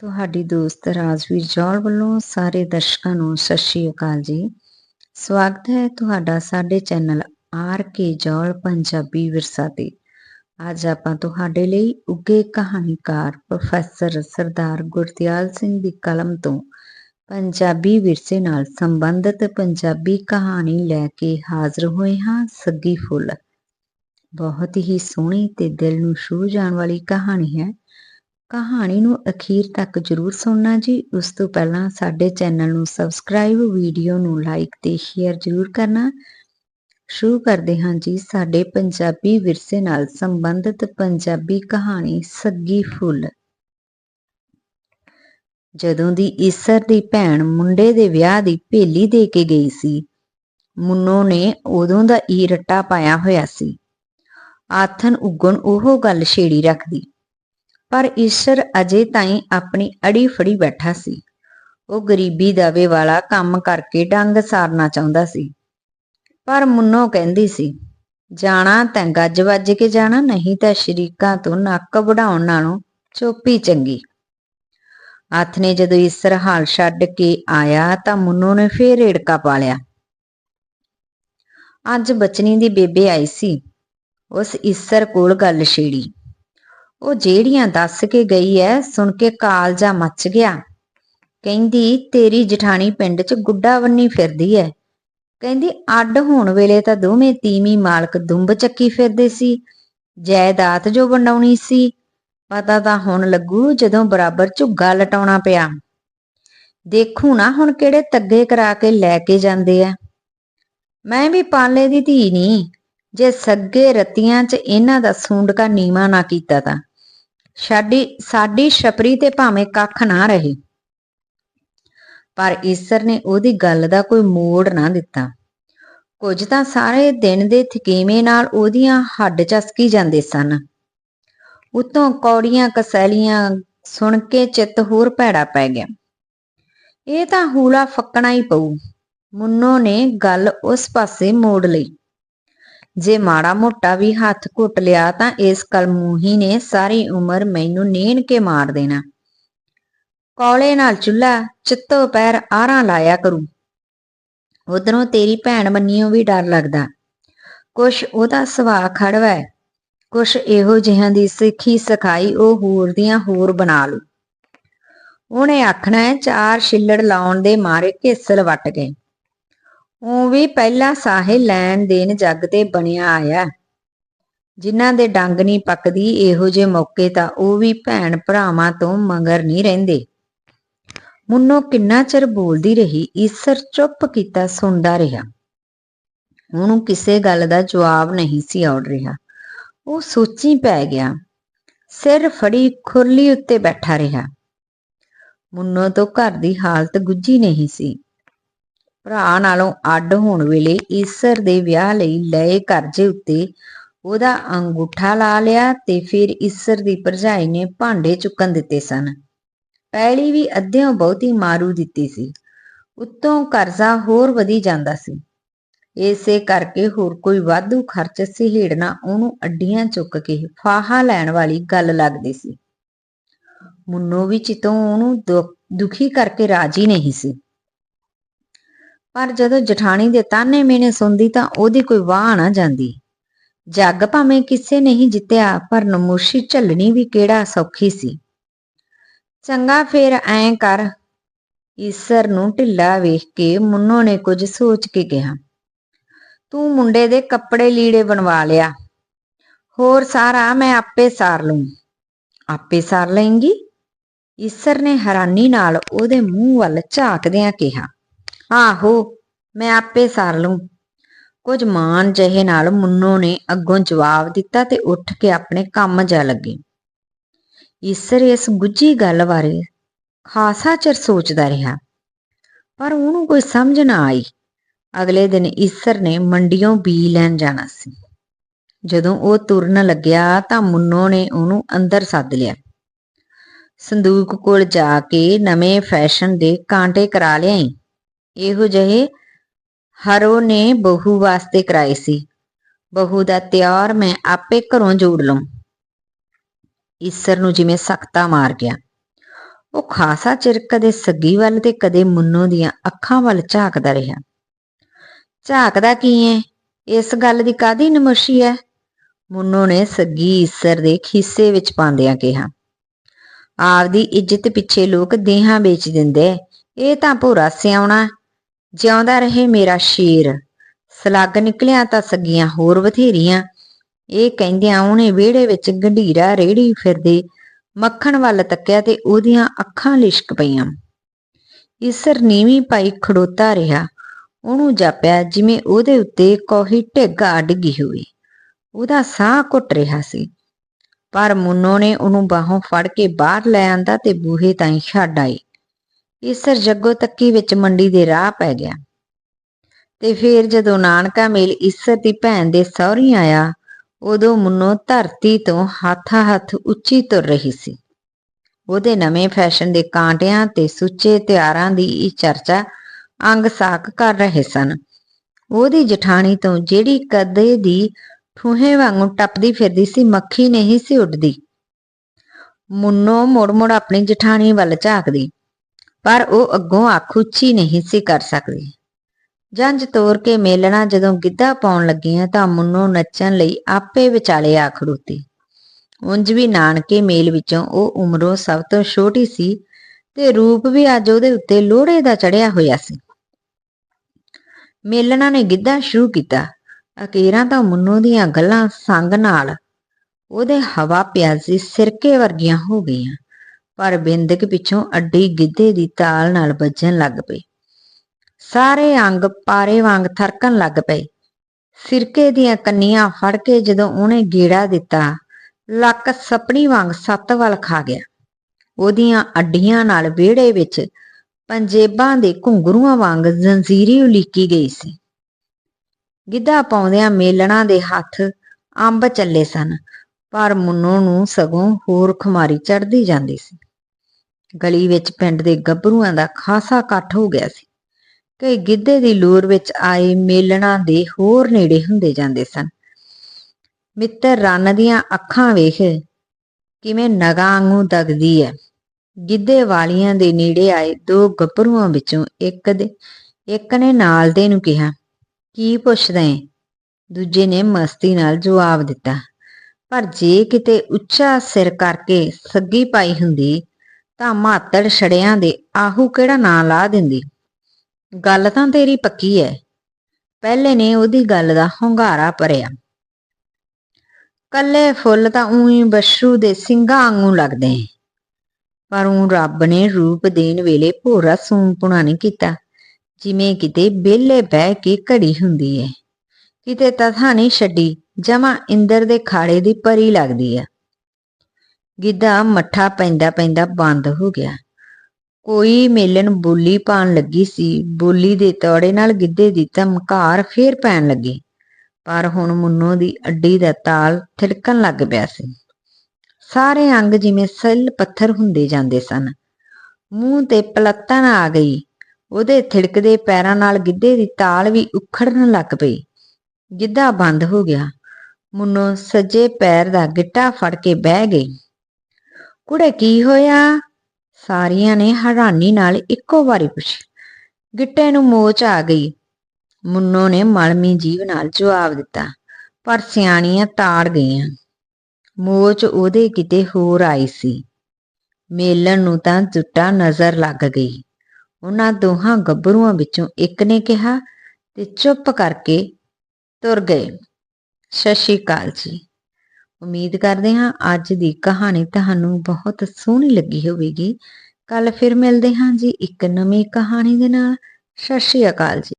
ਤੁਹਾਡੀ ਦੋਸਤ ਰਾਜਵੀਰ ਜੌਲ ਵੱਲੋਂ ਸਾਰੇ ਦਰਸ਼ਕਾਂ ਨੂੰ ਸਤਿ ਸ਼੍ਰੀ ਅਕਾਲ ਜੀ। ਸਵਾਗਤ ਹੈ ਤੁਹਾਡਾ ਸਾਡੇ channel R K Jaul Punjabi Virsa ਤੇ। ਅੱਜ ਆਪਾਂ ਤੁਹਾਡੇ ਲਈ ਉੱਗੇ ਕਹਾਣੀਕਾਰ ਪ੍ਰੋਫੈਸਰ ਸਰਦਾਰ ਗੁਰਦਿਆਲ ਸਿੰਘ ਦੀ ਕਲਮ ਤੋਂ ਪੰਜਾਬੀ ਵਿਰਸੇ ਨਾਲ ਸੰਬੰਧਿਤ ਪੰਜਾਬੀ ਕਹਾਣੀ ਲੈ ਕੇ ਹਾਜ਼ਰ ਹੋਏ ਹਾਂ ਸੱਗੀ ਫੁੱਲ। ਬਹੁਤ ਹੀ ਸੋਹਣੀ ਤੇ ਦਿਲ ਨੂੰ ਛੂਹ ਜਾਣ ਵਾਲੀ ਕਹਾਣੀ ਹੈ। ਕਹਾਣੀ ਨੂੰ ਅਖੀਰ ਤੱਕ ਜਰੂਰ ਸੁਣਨਾ ਜੀ। ਉਸ ਤੋਂ ਪਹਿਲਾਂ ਸਾਡੇ ਚੈਨਲ ਨੂੰ ਸਬਸਕ੍ਰਾਈਬ, ਵੀਡੀਓ ਨੂੰ ਲਾਈਕ ਤੇ ਸ਼ੇਅਰ ਜਰੂਰ ਕਰਨਾ। ਸ਼ੁਰੂ ਕਰਦੇ ਹਾਂ ਜੀ ਸਾਡੇ ਪੰਜਾਬੀ ਵਿਰਸੇ ਨਾਲ ਸੰਬੰਧਿਤ ਪੰਜਾਬੀ ਕਹਾਣੀ ਸੱਗੀ ਫੁੱਲ। ਜਦੋਂ ਦੀ ਈਸਰ ਦੀ ਭੈਣ ਮੁੰਡੇ ਦੇ ਵਿਆਹ ਦੀ ਭੇਲੀ ਦੇ ਕੇ ਗਈ ਸੀ, ਮੁੰਨੋ ਨੇ ਉਦੋਂ ਦਾ ਹੀ ਰੱਟਾ ਪਾਇਆ ਹੋਇਆ ਸੀ। ਆਥਨ ਉਗਣ ਉਹ ਗੱਲ ਛੇੜੀ ਰੱਖਦੀ। ਪਰ ਈਸ਼ਰ ਅਜੇ ਤਾਈਂ ਆਪਣੀ ਅੜੀ ਫੜੀ ਬੈਠਾ ਸੀ। ਉਹ ਗਰੀਬੀ ਦਾਵੇ ਵਾਲਾ ਕੰਮ ਕਰਕੇ ਡੰਗ ਸਾਰਨਾ ਚਾਹੁੰਦਾ ਸੀ। ਪਰ ਮੁੰਨੋ ਕਹਿੰਦੀ ਸੀ, ਜਾਣਾ ਤਾਂ ਗੱਜ ਵੱਜ ਕੇ ਜਾਣਾ, ਨਹੀਂ ਤਾਂ ਸ਼ਰੀਕਾਂ ਤੋਂ ਨੱਕ ਵਢਾਉਣ ਨਾਲੋਂ ਚੋਪੀ ਚੰਗੀ। ਹੱਥ ਨੇ ਜਦੋਂ ਈਸਰ ਹਾਲ ਛੱਡ ਕੇ ਆਇਆ ਤਾਂ ਮੁੰਨੋ ਨੇ ਫੇਰ ਏੜਕਾ ਪਾ ਲਿਆ। ਅੱਜ ਬਚਨੀ ਦੀ ਬੇਬੇ ਆਈ ਸੀ। ਉਸ ਈਸਰ ਕੋਲ ਗੱਲ ਛੇੜੀ। ਉਹ ਜਿਹੜੀਆਂ ਦੱਸ ਕੇ ਗਈ ਐ, ਸੁਣ ਕੇ ਕਾਲਜਾ ਮੱਚ ਗਿਆ। ਕਹਿੰਦੀ, ਤੇਰੀ ਜਠਾਣੀ ਪਿੰਡ 'ਚ ਗੁੱਡਾ ਵੰਨੀ ਫਿਰਦੀ ਐ। ਕਹਿੰਦੀ, ਅੱਡ ਹੋਣ ਵੇਲੇ ਤਾਂ ਦੋਵੇਂ ਤੀਵੀਂ ਮਾਲਕ ਦੁੰਬ ਚੱਕੀ ਫਿਰਦੇ ਸੀ। ਜਾਇਦਾਦ ਜੋ ਵੰਡਾਉਣੀ ਸੀ। ਪਤਾ ਤਾਂ ਹੁਣ ਲੱਗੂ ਜਦੋਂ ਬਰਾਬਰ ਝੁੱਗਾ ਲਟਾਉਣਾ ਪਿਆ। ਦੇਖੂ ਨਾ ਹੁਣ ਕਿਹੜੇ ਤੱਗੇ ਕਰਾ ਕੇ ਲੈ ਕੇ ਜਾਂਦੇ ਆ ਮੈਂ ਵੀ ਪਾਲੇ ਦੀ ਧੀ ਨਹੀਂ ਜੇ ਸੱਗੇ ਰਤੀਆਂ 'ਚ ਇਹਨਾਂ ਦਾ ਸੂੰਡਕਾ ਨੀਵਾ ਨਾ ਕੀਤਾ ਤਾਂ। ਸਾਡੀ ਸਾਡੀ ਛਪਰੀ ਤੇ ਭਾਵੇਂ ਕੱਖ ਨਾ ਰਹੇ। ਪਰ ਈਸਰ ਨੇ ਉਹਦੀ ਗੱਲ ਦਾ ਕੋਈ ਮੋੜ ਨਾ ਦਿੱਤਾ। ਕੁਝ ਤਾਂ ਸਾਰੇ ਦਿਨ ਦੇ ਥਕੇਵੇਂ ਨਾਲ ਉਹਦੀਆਂ ਹੱਡ ਚਸਕੀ ਜਾਂਦੇ ਸਨ। ਉਤੋਂ ਕੌੜੀਆਂ ਕਸੈਲੀਆਂ ਸੁਣ ਕੇ ਚਿੱਤ ਹੋਰ ਭੈੜਾ ਪੈ ਗਿਆ। ਇਹ ਤਾਂ ਹੂਲਾ ਫੱਕਣਾ ਹੀ ਪਊ। ਮੁੰਨੋ ਨੇ ਗੱਲ ਉਸ ਪਾਸੇ ਮੋੜ ਲਈ। ਜੇ ਮਾੜਾ ਮੋਟਾ ਵੀ ਹੱਥ ਘੁੱਟ ਲਿਆ ਤਾਂ ਇਸ ਕਲਮੂਹੀ ਨੇ ਸਾਰੀ ਉਮਰ ਮੈਨੂੰ ਨੀਣ ਕੇ ਮਾਰ ਦੇਣਾ। ਕੌਲੇ ਨਾਲ ਚੁੱਲਾ ਚਿੱਤੋ ਪੈਰ ਆਰਾਂ ਲਾਇਆ ਕਰੂ। ਉਧਰੋਂ ਤੇਰੀ ਭੈਣ ਮੰਨੀਓ ਵੀ ਡਰ ਲੱਗਦਾ। ਕੁਛ ਉਹਦਾ ਸੁਭਾਅ ਖੜਵਾ ਕੁਛ ਇਹੋ ਜਿਹਾਂ ਦੀ ਸਿੱਖੀ ਸਿਖਾਈ ਉਹ ਹੋਰ ਦੀਆਂ ਹੋਰ ਬਣਾ ਲੂ। ਉਹਨੇ ਆਖਣਾ ਹੈ ਚਾਰ ਛਿੱਲੜ ਲਾਉਣ ਦੇ ਮਾਰੇ ਘੇਸਲ ਵੱਟ ਗਏ। ਉਹ ਵੀ ਪਹਿਲਾ ਸਾਹੇ ਲੈਣ ਦੇਣ ਜੱਗ ਤੇ ਬਣਿਆ ਆਇਆ। ਜਿਨ੍ਹਾਂ ਦੇ ਡੰਗ ਨਹੀਂ ਪੱਕਦੀ ਇਹੋ ਜੇ ਮੌਕੇ ਤਾਂ ਉਹ ਵੀ ਭੈਣ ਭਰਾਵਾਂ ਤੋਂ ਮੰਗਰ ਨਹੀਂ ਰਹਿੰਦੇ। ਮੁੰਨੋ ਕਿੰਨਾ ਚਿਰ ਬੋਲਦੀ ਰਹੀ, ਈਸਰ ਚੁੱਪ ਕੀਤਾ ਸੁਣਦਾ ਰਿਹਾ। ਉਹਨੂੰ ਕਿਸੇ ਗੱਲ ਦਾ ਜਵਾਬ ਨਹੀਂ ਸੀ ਆਉੜ ਰਿਹਾ। ਉਹ ਸੋਚੀ ਪੈ ਗਿਆ, ਸਿਰ ਫੜੀ ਖੁਰਲੀ ਉੱਤੇ ਬੈਠਾ ਰਿਹਾ। ਮੁੰਨੋ ਤੋਂ ਘਰ ਦੀ ਹਾਲਤ ਗੁੱਜੀ ਨਹੀਂ ਸੀ। ਭਰਾ ਨਾਲੋਂ ਅੱਡ ਹੋਣ ਵੇਲੇ ਈਸਰ ਦੇ ਵਿਆਹ ਲਈ ਲਏ ਕਰਜ਼ੇ ਉੱਤੇ ਉਹਦਾ ਅੰਗੂਠਾ ਲਾ ਲਿਆ ਤੇ ਫਿਰ ਈਸਰ ਦੀ ਭਰਜਾਈ ਨੇ ਭਾਂਡੇ ਚੁੱਕਣ ਦਿੱਤੇ ਸਨ। ਪਹਿਲੀ ਵੀ ਅੱਧਿਓਂ ਬਹੁਤੀ ਮਾਰੂ ਦਿੱਤੀ ਸੀ। ਉੱਤੋਂ ਕਰਜ਼ਾ ਹੋਰ ਵਧੀ ਜਾਂਦਾ ਸੀ। ਇਸੇ ਕਰਕੇ ਹੋਰ ਕੋਈ ਵਾਧੂ ਖਰਚ ਸਿਹੇੜਨਾ ਉਹਨੂੰ ਅੱਡੀਆਂ ਚੁੱਕ ਕੇ ਫਾਹਾ ਲੈਣ ਵਾਲੀ ਗੱਲ ਲੱਗਦੀ ਸੀ। ਮੁੰਨੋ ਵੀ ਚਿਤੋਂ ਉਹਨੂੰ ਦੁਖੀ ਕਰਕੇ ਰਾਜੀ ਨਹੀਂ ਸੀ। ਪਰ ਜਦੋਂ ਜਠਾਣੀ ਦੇ ਤਾਨੇ ਮੇਨੇ ਸੁਣਦੀ ਤਾਂ ਉਹਦੀ ਕੋਈ ਵਾਹ ਨਾ ਜਾਂਦੀ। ਜੱਗ ਭਾਵੇਂ ਕਿਸੇ ਨੇ ਹੀ ਜਿੱਤਿਆ, ਪਰ ਨਮੋਸ਼ੀ ਝੱਲਣੀ ਵੀ ਕਿਹੜਾ ਸੌਖੀ ਸੀ। ਚੰਗਾ ਫੇਰ ਐਂ ਕਰ, ਈਸਰ ਨੂੰ ਢਿੱਲਾ ਵੇਖ ਕੇ ਮੁੰਨੋ ਨੇ ਕੁਝ ਸੋਚ ਕੇ ਕਿਹਾ, ਤੂੰ ਮੁੰਡੇ ਦੇ ਕੱਪੜੇ ਲੀੜੇ ਬਣਵਾ ਲਿਆ। ਹੋਰ ਸਾਰਾ ਮੈਂ ਆਪੇ ਸਾਰ ਲੂੰ। ਆਪੇ ਸਾਰ ਲਏਂਗੀ? ਈਸਰ ਨੇ ਹੈਰਾਨੀ ਨਾਲ ਉਹਦੇ ਮੂੰਹ ਵੱਲ ਝਾਕਦਿਆਂ ਕਿਹਾ। ਆਹੋ, ਮੈਂ ਆਪੇ ਸਾਰ ਲੂੰ ਕੁਝ ਮਾਨ ਜਹੇ ਨਾਲ ਮੁੰਨੋ ਨੇ ਅੱਗੋਂ ਜਵਾਬ ਦਿੱਤਾ ਤੇ ਉੱਠ ਕੇ ਆਪਣੇ ਕੰਮ ਜਾ ਲੱਗੇ। ਈਸਰ ਇਸ ਗੁੱਜੀ ਗੱਲ ਬਾਰੇ ਖਾਸਾ ਚਿਰ ਸੋਚਦਾ ਰਿਹਾ, ਪਰ ਉਹਨੂੰ ਕੋਈ ਸਮਝ ਨਾ ਆਈ। ਅਗਲੇ ਦਿਨ ਈਸਰ ਨੇ ਮੰਡੀੋਂ ਬੀ ਲੈਣ ਜਾਣਾ ਸੀ। ਜਦੋਂ ਉਹ ਤੁਰਨ ਲੱਗਿਆ ਤਾਂ ਮੁੰਨੋ ਨੇ ਉਹਨੂੰ ਅੰਦਰ ਸੱਦ ਲਿਆ। ਸੰਦੂਕ ਕੋਲ ਜਾ ਕੇ ਨਵੇਂ ਫੈਸ਼ਨ ਦੇ ਕਾਂਟੇ ਕਰਾ ਲਿਆਈ। ਇਹੋ ਜਿਹੇ ਹਰੋ ਨੇ ਬਹੂ ਵਾਸਤੇ ਕਰਾਏ ਸੀ। ਬਹੂ ਦਾ ਤਿਆਰ ਮੈਂ ਆਪੇ ਘਰੋਂ ਜੋੜ ਲਵਾਂ ਈਸਰ ਨੂੰ ਜਿਵੇਂ ਸਖਤਾ ਮਾਰ ਗਿਆ। ਉਹ ਖਾਸਾ ਚਿਰ ਕਦੇ ਸੱਗੀ ਵੱਲ ਤੇ ਕਦੇ ਮੁੰਨੋ ਦੀਆਂ ਅੱਖਾਂ ਵੱਲ ਝਾਕਦਾ ਰਿਹਾ। ਝਾਕਦਾ ਕੀ ਏ? ਇਸ ਗੱਲ ਦੀ ਕਾਦੀ ਨਮੋਸ਼ੀ ਹੈ ਮੁੰਨੋ ਨੇ ਸੱਗੀ ਈਸਰ ਦੇ ਖੀਸੇ ਵਿੱਚ ਪਾਉਂਦਿਆਂ ਕਿਹਾ, ਆਪਦੀ ਇੱਜ਼ਤ ਪਿੱਛੇ ਲੋਕ ਦੇਹਾਂ ਵੇਚ ਦਿੰਦੇ, ਇਹ ਤਾਂ ਭੋਰਾ ਸਿਆਉਣਾ। ਜਿਉਂਦਾ ਰਹੇ ਮੇਰਾ ਸ਼ੇਰ। ਸਲੱਗ ਨਿਕਲਿਆ ਤਾਂ ਸੱਗੀਆਂ ਹੋਰ ਬਥੇਰੀਆਂ। ਇਹ ਕਹਿੰਦਿਆਂ ਉਹਨੇ ਵਿਹੜੇ ਵਿੱਚ ਗੰਢੀਰਾ ਰੇੜੀ ਫਿਰਦੇ ਮੱਖਣ ਵੱਲ ਤੱਕਿਆ ਤੇ ਉਹਦੀਆਂ ਅੱਖਾਂ ਲਿਸ਼ਕ ਪਈਆਂ। ਇਸਰ ਨੀਵੀਂ ਪਾਈ ਖੜੋਤਾ ਰਿਹਾ। ਉਹਨੂੰ ਜਾਪਿਆ ਜਿਵੇਂ ਉਹਦੇ ਉੱਤੇ ਕੋਹੀ ਢਿੱਗਾ ਡਿੱਗੀ ਹੋਵੇ। ਉਹਦਾ ਸਾਹ ਘੁੱਟ ਰਿਹਾ ਸੀ। ਪਰ ਮੁੰਨੋ ਨੇ ਉਹਨੂੰ ਬਾਹੋਂ ਫੜ ਕੇ ਬਾਹਰ ਲੈ ਆਂਦਾ ਤੇ ਬੂਹੇ ਤਾਈਂ ਛੱਡ ਆਈ ਇਸਰ ਜੱਗੋ ਤੱਕੀ ਵਿੱਚ ਮੰਡੀ ਦੇ ਰਾਹ ਪੈ ਗਿਆ। ਤੇ ਫਿਰ ਜਦੋਂ ਨਾਨਕਾ ਮੇਲ ਇਸਰ ਦੀ ਭੈਣ ਦੇ ਸਹੁਰੀ ਆਇਆ, ਉਦੋਂ ਮੁੰਨੋ ਧਰਤੀ ਤੋਂ ਹੱਥਾਂ ਹੱਥ ਉੱਚੀ ਤੁਰ ਰਹੀ ਸੀ। ਉਹਦੇ ਨਵੇਂ ਫੈਸ਼ਨ ਦੇ ਕਾਂਟਿਆਂ ਤੇ ਸੁੱਚੇ ਤਿਆਰਾਂ ਦੀ ਇਹ ਚਰਚਾ ਅੰਗ ਸਾਕ ਕਰ ਰਹੇ ਸਨ। ਉਹਦੀ ਜਠਾਣੀ ਤੋਂ ਜਿਹੜੀ ਕਦੇ ਦੀ ਠੂਹੇ ਵਾਂਗੂ ਟੱਪਦੀ ਫਿਰਦੀ ਸੀ, ਮੱਖੀ ਨਹੀਂ ਸੀ ਉੱਡਦੀ। ਮੁੰਨੋ ਮੁੜ ਮੁੜ ਆਪਣੀ ਜਠਾਣੀ ਵੱਲ ਝਾਕਦੀ। ਪਰ ਉਹ ਅੱਗੋਂ ਅੱਖ ਉੱਚੀ ਨਹੀਂ ਸੀ ਕਰ ਸਕਦੀ। ਜੰਜ ਤੋਰ ਕੇ ਮੇਲਣਾ ਜਦੋਂ ਗਿੱਧਾ ਪਾਉਣ ਲੱਗੀਆਂ ਤਾਂ ਮੁੰਨੋ ਨੱਚਣ ਲਈ ਆਪੇ ਵਿਚਾਲੇ ਆ ਖੜੋਤੀ। ਉਂਝ ਵੀ ਨਾਨਕੇ ਮੇਲ ਵਿੱਚੋਂ ਉਹ ਉਮਰੋਂ ਸਭ ਤੋਂ ਛੋਟੀ ਸੀ ਤੇ ਰੂਪ ਵੀ ਅੱਜ ਉਹਦੇ ਉੱਤੇ ਲੋਹੜੇ ਦਾ ਚੜਿਆ ਹੋਇਆ ਸੀ। ਮੇਲਣਾ ਨੇ ਗਿੱਧਾ ਸ਼ੁਰੂ ਕੀਤਾ। ਅਕੀਰਾਂ ਤਾਂ ਮੁੰਨੋ ਦੀਆਂ ਗੱਲਾਂ ਸੰਗ ਨਾਲ ਉਹਦੇ ਹਵਾ ਪਿਆਜ਼ੀ ਸਿਰਕੇ ਵਰਗੀਆਂ ਹੋ ਗਈਆਂ। ਪਰ ਬਿੰਦਕ ਪਿੱਛੋਂ ਅੱਡੀ ਗਿੱਧੇ ਦੀ ਤਾਲ ਨਾਲ ਵੱਜਣ ਲੱਗ ਪਈ। ਸਾਰੇ ਅੰਗ ਪਾਰੇ ਵਾਂਗ ਥਰਕਣ ਲੱਗ ਪਏ। ਸਿਰਕੇ ਦੀਆਂ ਕੰਨੀਆਂ ਫੜ ਕੇ ਜਦੋਂ ਉਹਨੇ ਗੇੜਾ ਦਿੱਤਾ, ਲੱਕ ਸਪਣੀ ਵਾਂਗ ਸੱਤ ਵੱਲ ਖਾ ਗਿਆ। ਉਹਦੀਆਂ ਅੱਡੀਆਂ ਨਾਲ ਵਿਹੜੇ ਵਿੱਚ ਪੰਜੇਬਾਂ ਦੇ ਘੁੰਗਰੂਆਂ ਵਾਂਗ ਜ਼ੰਜੀਰੀ ਉਲੀਕੀ ਗਈ ਸੀ। ਗਿੱਧਾ ਪਾਉਂਦਿਆਂ ਮੇਲਣਾ ਦੇ ਹੱਥ ਅੰਬ ਚੱਲੇ ਸਨ, ਪਰ ਮੁੰਨੋ ਨੂੰ ਸਗੋਂ ਹੋਰ ਖੁਮਾਰੀ ਚੜਦੀ ਜਾਂਦੀ ਸੀ। ਗਲੀ ਵਿੱਚ ਪਿੰਡ ਦੇ ਗੱਭਰੂਆਂ ਦਾ ਖਾਸਾ ਇਕੱਠ ਹੋ ਗਿਆ ਸੀ। ਕਈ ਗਿੱਧੇ ਦੀ ਲੂਰ ਵਿੱਚ ਆਏ ਮੇਲਣਾ ਦੇ ਹੋਰ ਨੇੜੇ ਹੁੰਦੇ ਜਾਂਦੇ ਸਨ। ਮਿੱਤਰ ਰੰਨ ਦੀਆਂ ਅੱਖਾਂ ਵੇਖ ਕਿਵੇਂ ਨਗਾ ਵਾਂਗੂ ਦਗਦੀ ਹੈ ਗਿੱਧੇ ਵਾਲੀਆਂ ਦੇ ਨੇੜੇ ਆਏ ਦੋ ਗੱਭਰੂਆਂ ਵਿੱਚੋਂ ਇੱਕ ਦੇ ਇੱਕ ਨੇ ਨਾਲ ਦੇ ਨੂੰ ਕਿਹਾ, ਕੀ ਪੁੱਛਦਾ ਏ? ਦੂਜੇ ਨੇ ਮਸਤੀ ਨਾਲ ਜਵਾਬ ਦਿੱਤਾ, ਪਰ ਜੇ ਕਿਤੇ ਉੱਚਾ ਸਿਰ ਕਰਕੇ ਸੱਗੀ ਪਾਈ ਹੁੰਦੀ ਤਾਂ ਮਾਤੜ ਛੜਿਆਂ ਦੇ ਆਹੂ ਕਿਹੜਾ ਨਾਂ ਲਾ ਦਿੰਦੀ? ਗੱਲ ਤਾਂ ਤੇਰੀ ਪੱਕੀ ਐ। ਪਹਿਲੇ ਨੇ ਉਹਦੀ ਗੱਲ ਦਾ ਹੁੰਗਾਰਾ ਭਰਿਆ। ਕੱਲੇ ਫੁੱਲ ਤਾਂ ਉਹੀ ਬਸ਼ੂ ਦੇ ਸਿੰਘਾਂ ਵਾਂਗੂ ਲੱਗਦੇ ਪਰ ਉਹ ਰੱਬ ਨੇ ਰੂਪ ਦੇਣ ਵੇਲੇ ਭੋਰਾ ਸੂੰਪੁਣਾ ਨਹੀਂ ਕੀਤਾ। ਜਿਵੇਂ ਕਿਤੇ ਬੇਲੇ ਬਹਿ ਕੇ ਘੜੀ ਹੁੰਦੀ ਹੈ ਕਿਤੇ ਤਥਾ ਨਹੀਂ ਛੱਡੀ, ਜਮਾ ਇੰਦਰ ਦੇ ਖਾੜੇ ਦੀ ਪਰੀ ਲੱਗਦੀ ਹੈ ਗਿੱਧਾ ਮੱਠਾ ਪੈਂਦਾ ਪੈਂਦਾ ਬੰਦ ਹੋ ਗਿਆ। ਕੋਈ ਮੇਲਨ ਬੋਲੀ ਪਾਣ ਲੱਗੀ ਸੀ। ਬੋਲੀ ਦੇ ਤੋੜੇ ਨਾਲ ਗਿੱਧੇ ਦੀ ਧਮਕਾਰ ਫੇਰ ਪੈਣ ਲੱਗੀ। ਪਰ ਹੁਣ ਮੁੰਨੋ ਦੀ ਅੱਡੀ ਦਾ ਤਾਲ ਥਿੜਕਣ ਲੱਗ ਪਿਆ ਸੀ। ਸਾਰੇ ਅੰਗ ਜਿਵੇਂ ਸੈੱਲ ਪੱਥਰ ਹੁੰਦੇ ਜਾਂਦੇ ਸਨ। ਮੂੰਹ ਤੇ ਪਲੱਤਣ ਆ ਗਈ। ਉਹਦੇ ਥਿੜਕਦੇ ਪੈਰਾਂ ਨਾਲ ਗਿੱਧੇ ਦੀ ਤਾਲ ਵੀ ਉਖੜਨ ਲੱਗ ਪਈ। ਗਿੱਧਾ ਬੰਦ ਹੋ ਗਿਆ। ਮੁੰਨੋ ਸੱਜੇ ਪੈਰ ਦਾ ਗਿੱਟਾ ਫੜ ਕੇ ਬਹਿ ਗਈ। ਕੁੜੇ ਕੀ ਹੋਇਆ? ਸਾਰੀਆਂ ਨੇ ਹੈਰਾਨੀ ਨਾਲ ਇੱਕੋ ਵਾਰੀ ਪੁੱਛਿਆ। ਗਿੱਟੇ ਨੂੰ ਮੋਚ ਆ ਗਈ। ਮੁੰਨੋ ਨੇ ਮਲਮੀ ਜੀਵ ਨਾਲ ਜਵਾਬ ਦਿੱਤਾ, ਪਰ ਸਿਆਣੀਆਂ ਤਾੜ ਗਈਆਂ। ਮੋਚ ਉਹਦੇ ਕਿਤੇ ਹੋਰ ਆਈ ਸੀ। ਮੇਲਣ ਨੂੰ ਤਾਂ ਜੁੱਟਾ ਨਜ਼ਰ ਲੱਗ ਗਈ। ਉਹਨਾਂ ਦੋਹਾਂ ਗੱਭਰੂਆਂ ਵਿੱਚੋਂ ਇੱਕ ਨੇ ਕਿਹਾ ਤੇ ਚੁੱਪ ਕਰਕੇ ਤੁਰ ਗਏ। ਸਤਿ ਸ਼੍ਰੀ ਅਕਾਲ ਜੀ। ਉਮੀਦ ਕਰਦੇ ਹਾਂ ਅੱਜ ਦੀ ਕਹਾਣੀ ਤੁਹਾਨੂੰ ਬਹੁਤ ਸੋਹਣੀ ਲੱਗੀ ਹੋਵੇਗੀ। ਕੱਲ ਫਿਰ ਮਿਲਦੇ ਹਾਂ ਜੀ ਇੱਕ ਨਵੀਂ ਕਹਾਣੀ ਦੇ ਨਾਲ। ਸਤਿ ਸ਼੍ਰੀ ਅਕਾਲ ਜੀ।